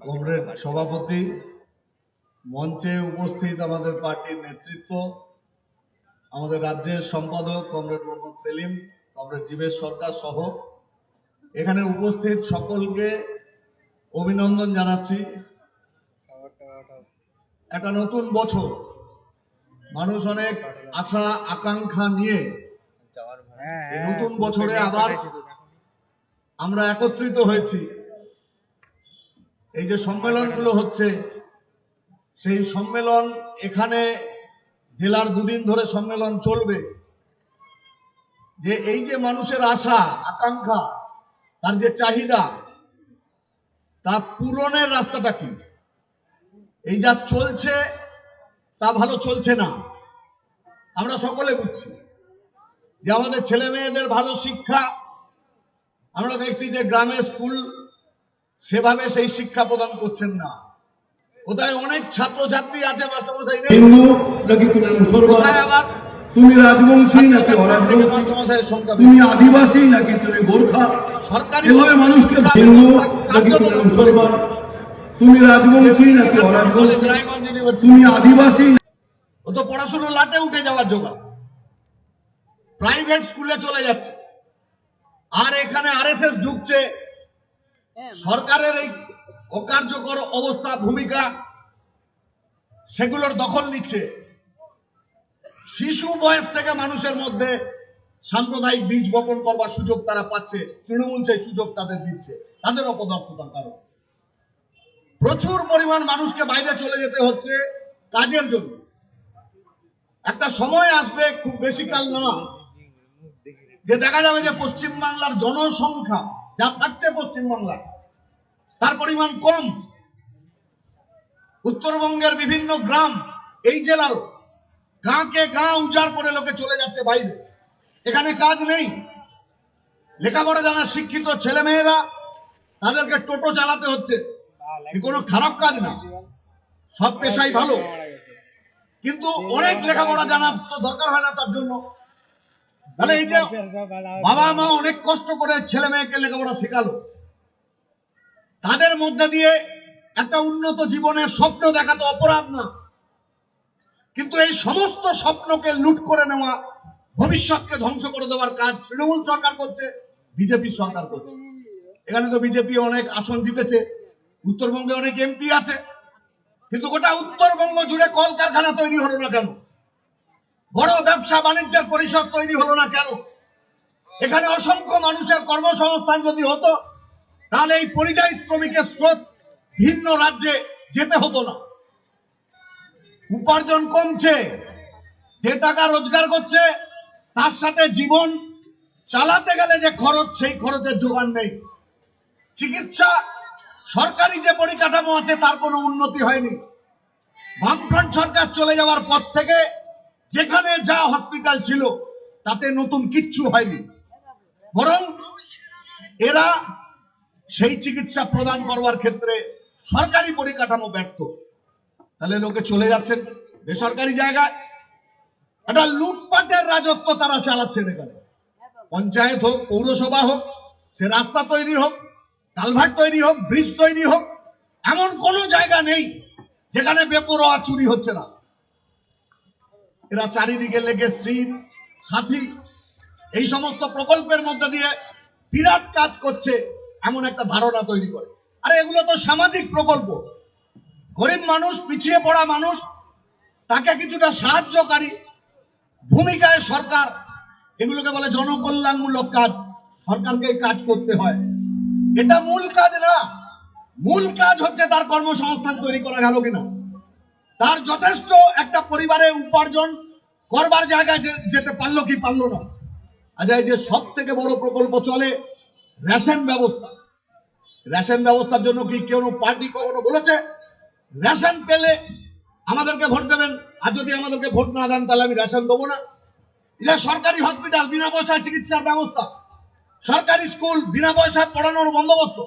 Comrade সভাপতি মঞ্চে উপস্থিত আমাদের পার্টির নেতৃত্ব আমাদের রাজ্যের সম্পাদক কমরেড মোহাম্মদ সেলিম কমরেড জীবেশ সরকার সহ। এখানে উপস্থিত সকলকে অভিনন্দন জানাচ্ছি। একটা নতুন বছর। মানুষ অনেক আশা আকাঙ্ক্ষা নিয়ে। হ্যাঁ, এই নতুন বছরে আবার আমরা একত্রিত হয়েছি। এই যে সম্মেলনগুলো হচ্ছে, সেই সম্মেলন এখানে জেলার দুদিন ধরে সম্মেলন চলবে। যে এই যে মানুষের আশা, আকাঙ্ক্ষা, তার যে চাহিদা, তা পূরণের রাস্তাটা কি? এই যা চলছে, তা ভালো চলছে না। আমরা সকলে বুঝছি যে আমাদের ছেলে মেয়েদের ভালো শিক্ষা, আমরা দেখছি যে গ্রামে স্কুল সেভাবে সেই শিক্ষা প্রদান করছেন না। কোথায় অনেক আছে মাস্টারমশাই নেই? হিন্দু নাকি তুমি মুসলমান কোথায় আবার? তুমি রাজবংশী নাকি মাস্টারমশাইয়ের সংখ্যা তুমি আদিবাসী নাকি তুমি গোর্খা? সরকারি এভাবে মানুষকে হিন্দু নাকি তুমি মুসলমান তুমি রাজবংশী নাকি। তুমি আদিবাসী ও তো পড়াশুনো লাটে উঠে যাওয়ার জোগাড়। প্রাইভেট স্কুলে চলে যাচ্ছে। আর এখানে আরএসএস ঢুকছে। সরকারের এই অকার্যকর অবস্থা, ভূমিকা সেগুলোর দখল নিচ্ছে। শিশু বয়স থেকে মানুষের মধ্যে সাম্প্রদায়িক বীজ বপন করবার সুযোগ তারা পাচ্ছে, তৃণমূল সেই সুযোগ তাদের দিচ্ছে, তাদের অপদার্থতার কারণ। প্রচুর পরিমাণ মানুষকে বাইরে চলে যেতে হচ্ছে কাজের জন্য। একটা সময় আসবে, খুব বেশি কাল না, যে দেখা যাবে যে পশ্চিম বাংলার জনসংখ্যা যা থাকছে পশ্চিম বাংলায় তার পরিমাণ কম। উত্তরবঙ্গের বিভিন্ন গ্রাম এই জেলারও গাঁকে গাঁ উজাড় করে লোকে চলে যাচ্ছে বাইরে। এখানে কাজ নেই। লেখাপড়া জানা শিক্ষিত ছেলে মেয়েরা তাদেরকে টোটো চালাতে হচ্ছে। কোনো খারাপ কাজ না। সব পেশাই ভালো। কিন্তু অনেক লেখাপড়া জানার তো দরকার হয় না তার জন্য। তাহলে এই যে বাবা মা অনেক কষ্ট করে ছেলে মেয়েকে লেখাপড়া শেখালো। তাদের মধ্যে দিয়ে একটা উন্নত জীবনের স্বপ্ন দেখা তো অপরাধ না। কিন্তু এই সমস্ত স্বপ্নকে লুট করে নেওয়া ভবিষ্যৎকে ধ্বংস করে দেওয়ার কাজ তৃণমূল সরকার করছে বিজেপি সরকার করছে। এখানে তো বিজেপি অনেক আসন জিতেছে উত্তরবঙ্গে অনেক এমপি আছে কিন্তু গোটা উত্তরবঙ্গ জুড়ে কলকারখানা তৈরি হলো না কেন? বড় ব্যবসা বাণিজ্যের পরিষদ তৈরি হলো না কেন? এখানে অসংখ্য মানুষের কর্মসংস্থান যদি হতো, তাহলে এই পরিযায়ী শ্রমিকের স্রোত ভিন্ন রাজ্যে যেতে হতো না। উপার্জন কমছে, যে টাকা রোজগার করছে, তার সাথে জীবন চালাতে গেলে যে খরচ, সেই খরচের যোগান নেই। চিকিৎসা, সরকারি যে পরিকাঠামো আছে, তার কোনো উন্নতি হয়নি। বামফ্রন্ট সরকার চলে যাওয়ার পর থেকে যেখানে যা হসপিটাল ছিল, তাতে নতুন কিচ্ছু হয়নি। বরং এরা সেই চিকিৎসা প্রদান করবার ক্ষেত্রে সরকারি পরিকাঠামো ব্যর্থ। তাহলে লোকে চলে যাচ্ছেন বেসরকারি জায়গায়। একটা লুটপাটের রাজত্ব তারা চালাচ্ছেন এখানে। পঞ্চায়েত হোক, পৌরসভা হোক, সে রাস্তা তৈরি হোক, কালভার্ট তৈরি হোক, ব্রিজ তৈরি হোক, এমন কোনো জায়গা নেই যেখানে বেপরোয়া চুরি হচ্ছে না। এরা চারিদিকে লেগে শ্রী সাথী, এই সমস্ত প্রকল্পের মধ্যে দিয়ে বিরাট কাজ করছে, এমন একটা ধারণা তৈরি করে। আরে এগুলো তো সামাজিক প্রকল্প। গরিব মানুষ, পিছিয়ে পড়া মানুষ, তাকে কিছুটা সাহায্যকারী ভূমিকায় সরকার, এগুলোকে বলে জনকল্যাণমূলক কাজ, সরকারকে কাজ করতে হয়। এটা মূল কাজ না, মূল কাজ হচ্ছে তার কর্মসংস্থান তৈরি করা গেল কিনা। তার যথেষ্ট একটা পরিবারে উপার্জন করবার জায়গায় যেতে পারল কি পারল না। আচ্ছা এই যে সব থেকে বড় প্রকল্প চলে রেশন ব্যবস্থা। রেশন ব্যবস্থার জন্য কি কেউ পার্টি কখনো বলেছে? রেশন পেলে আমাদেরকে ভোট দেবেন, আর যদি আমাদেরকে ভোট না দেন তাহলে আমি রেশন দেবো না। এটা সরকারি হসপিটাল, বিনা পয়সায় চিকিৎসার ব্যবস্থা। সরকারি স্কুল, বিনা পয়সায় পড়ানোর বন্দোবস্ত।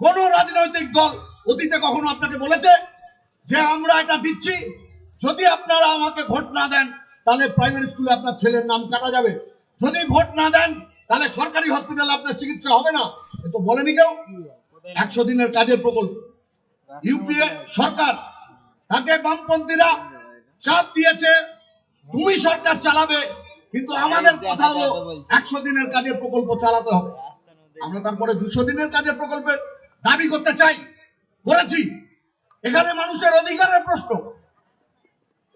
কোন রাজনৈতিক দল অতীতে কখনো আপনাকে বলেছে যে আমরা এটা দিচ্ছি, যদি আপনারা আমাকে ভোট না দেন, তাহলে প্রাইমারি স্কুলে আপনার ছেলের নাম কাটা যাবে। যদি ভোট না দেন, তাহলে সরকারি হসপিটালে আপনার চিকিৎসা হবে না। এ তো বলেনি কেউ। একশো দিনের কাজের প্রকল্প। ইউপিএ সরকার, তাকে বামপন্থীরা চাপ দিয়েছে, তুমি সরকার চালাবে, কিন্তু আমাদের কথা হলো একশো দিনের কাজের প্রকল্প চালাতে হবে। আমরা তারপরে দুশো দিনের কাজের প্রকল্পের দাবি করতে চাই, করেছি। এখানে মানুষের অধিকারের প্রশ্ন।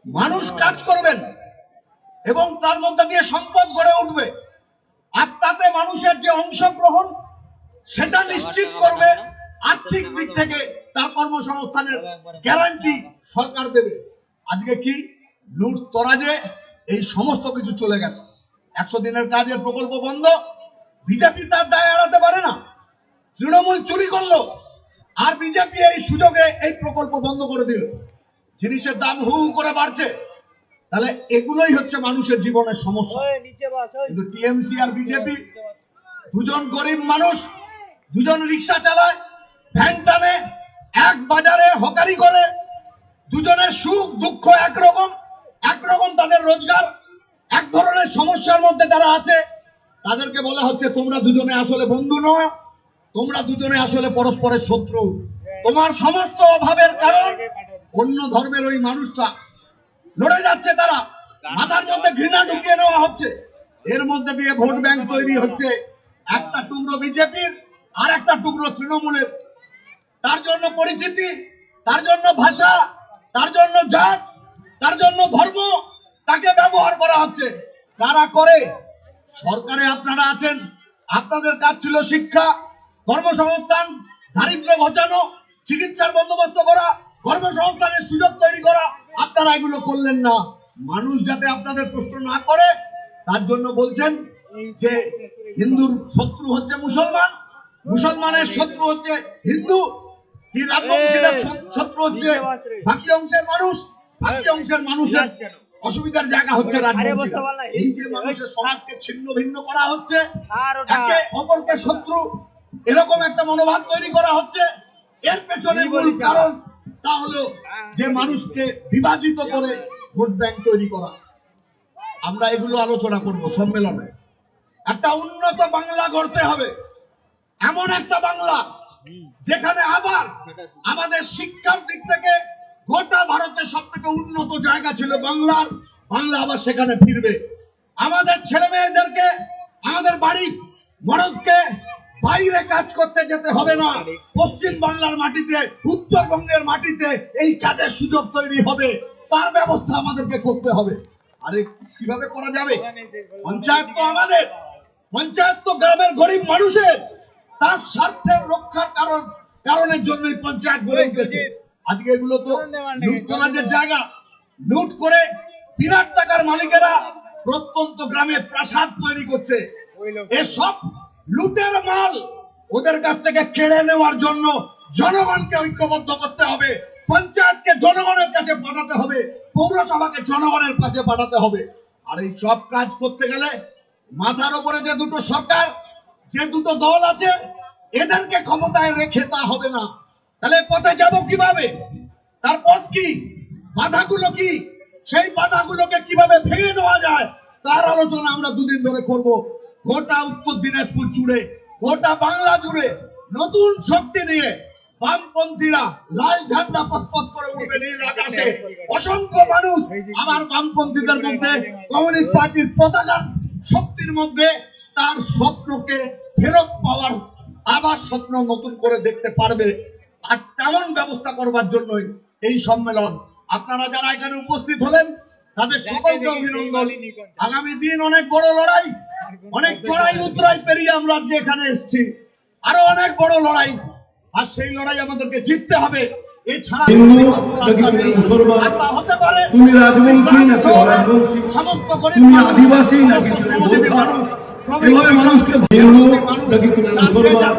মানুষ কাজ করবেন এবং তার মধ্যে দিয়ে সম্পদ গড়ে উঠবে। আর তাতে মানুষের যে অংশগ্রহণ, সেটা নিশ্চিত করবে আর্থিক দিক থেকে তার কর্মসংস্থানের গ্যারান্টি সরকার দেবে। আজকে কি লুট তরাজে এই সমস্ত কিছু চলে গেছে? একশো দিনের কাজের প্রকল্প বন্ধ, বিজেপি তার দায় এড়াতে পারে না। তৃণমূল চুরি করল। আর বিজেপি এই সুযোগে এই প্রকল্প বন্ধ করে দিল। জিনিসের দাম হু হু করে বাড়ছে। তাহলে এগুলোই হচ্ছে মানুষের জীবনের সমস্যা। কিন্তু টিএমসি আর বিজেপি দুজন গরিব মানুষ দুজন রিক্সা চালায় ভ্যান টানে এক বাজারে হকারি করে দুজনের সুখ দুঃখ একরকম একরকম তাদের রোজগার এক ধরনের সমস্যার মধ্যে তারা আছে। তাদেরকে বলা হচ্ছে তোমরা দুজনে আসলে বন্ধু নয় তোমরা দুজনে আসলে পরস্পরের শত্রু। তোমার সমস্ত অভাবের কারণ অন্য ধর্মের ওই মানুষটা। লড়ে যাচ্ছে তারা। মাথার মধ্যে ঘৃণা ঢুকিয়ে নেওয়া হচ্ছে। এর মধ্যে দিয়ে ভোট ব্যাংক তৈরি হচ্ছে। একটা টুকরো বিজেপির আর একটা টুকরো তৃণমূলের। তার জন্য পরিচিতি, তার জন্য ভাষা, তার জন্য জাত, তার জন্য ধর্ম, তাকে ব্যবহার করা হচ্ছে। কারা করে? সরকারে আপনারা আছেন। আপনাদের কাজ ছিল শিক্ষা। কর্মসংস্থান দারিদ্র ঘোচানো চিকিৎসার বন্দোবস্ত করা কর্মসংস্থানের সুযোগ তৈরি করা আপনারা এগুলো করলেন না। মানুষ যাতে আপনাদের প্রশ্ন না করে তার জন্য বলছেন যে হিন্দুর শত্রু হচ্ছে মুসলমান মুসলমানের শত্রু হচ্ছে হিন্দু শত্রু হচ্ছে বাকি অংশের মানুষ বাকি অংশের মানুষের অসুবিধার জায়গা হচ্ছে এই যে মানুষের সমাজকে ছিন্ন ভিন্ন করা হচ্ছে অপরকে শত্রু এরকম একটা মনোভাব তৈরি করা হচ্ছে। এর পেছনে মূল কারণ তা হলো যে মানুষকে বিভাজিত করে ভোট ব্যাংক তৈরি করা। আমরা এগুলো আলোচনা করব সম্মেলনে। একটা উন্নত বাংলা গড়তে হবে। এমন একটা বাংলা যেখানে আবার আমাদের শিক্ষার দিক থেকে গোটা ভারতের সব থেকে উন্নত জায়গা ছিল বাংলার। বাংলা আবার সেখানে ফিরবে। আমাদের ছেলে মেয়েদেরকে আমাদের বাড়ি মরদকে বাইরে কাজ করতে যেতে হবে না। পশ্চিম বাংলার মাটিতে, উত্তরবঙ্গের মাটিতে এই কাজের সুযোগ তৈরি হবে। তার ব্যবস্থা আমাদেরকে করতে হবে। আরে, কীভাবে করা যাবে? পঞ্চায়েত তো আমাদের। পঞ্চায়েত তো গ্রামের গরিব মানুষের। তার স্বার্থের রক্ষার কারণ কারণের জন্যই পঞ্চায়েত গড়ে উঠেছে। আজকে এগুলো তো লুট করাজের জায়গা, লুট করে বিরাট টাকার মালিকেরা প্রত্যন্ত গ্রামে প্রাসাদ তৈরি করছে। এসব লুটের মাল ওদের কাছ থেকে কেড়ে নেওয়ার জন্য জনগণকে ঐক্যবদ্ধ করতে হবে। পঞ্চায়েতকে জনগণের কাছে পাঠাতে হবে। পৌরসভাকে জনগণের কাছে পাঠাতে হবে। আর এই সব কাজ করতে গেলে মাথার উপরে যে দুটো সরকার, যে দুটো দল আছে, এদেরকে ক্ষমতায় রেখে তা হবে না। তাহলে পথে যাব কীভাবে? তার পথ কি? বাধাগুলো কি? সেই বাধাগুলোকে কীভাবে ভেঙে দেওয়া যায়? তার আলোচনা আমরা দুদিন ধরে করব। গোটা উত্তর দিনাজপুর জুড়ে, গোটা বাংলা জুড়ে নতুন শক্তি নিয়ে বামপন্থীরা লাল ঝান্ডা পথ করে উঠবে নীল আকাশে। অসংখ্য মানুষ আবার বামপন্থীদের মধ্যে, কমিউনিস্ট পার্টির পতাকা শক্তির মধ্যে তার স্বপ্নকে ফেরত পাওয়ার আবার স্বপ্ন নতুন করে দেখতে পারবে। আর তেমন ব্যবস্থা করবার জন্যই এই সম্মেলন। আপনারা যারা এখানে উপস্থিত হলেন তাদের সকলকে অভিনন্দন। আগামী দিন অনেক বড় লড়াই অনেক চড়াই উতরাই পেরিয়ে আমরা আজকে এখানে এসেছি। আরও অনেক বড় লড়াই। আর সেই লড়াই আমাদেরকে জিততে হবে।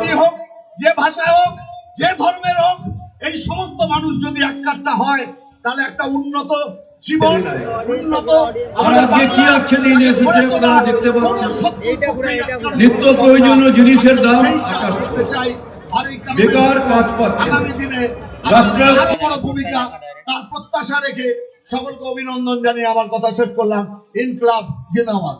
যে হোক যে ভাষা হোক যে ধর্মের হোক এই সমস্ত মানুষ যদি এককাট্টা হয় তাহলে একটা উন্নত জীবন উন্নত। আজকে কি এসেছে আপনারা দেখতে পাচ্ছেন। নিত্য প্রয়োজনীয় জিনিসের দাম বেকার কাজ পাচ্ছে। বড় ভূমিকা তার প্রত্যাশা রেখে সকলকে অভিনন্দন জানিয়ে আমার কথা শেষ করলাম। ইনকলাব জিন্দাবাদ।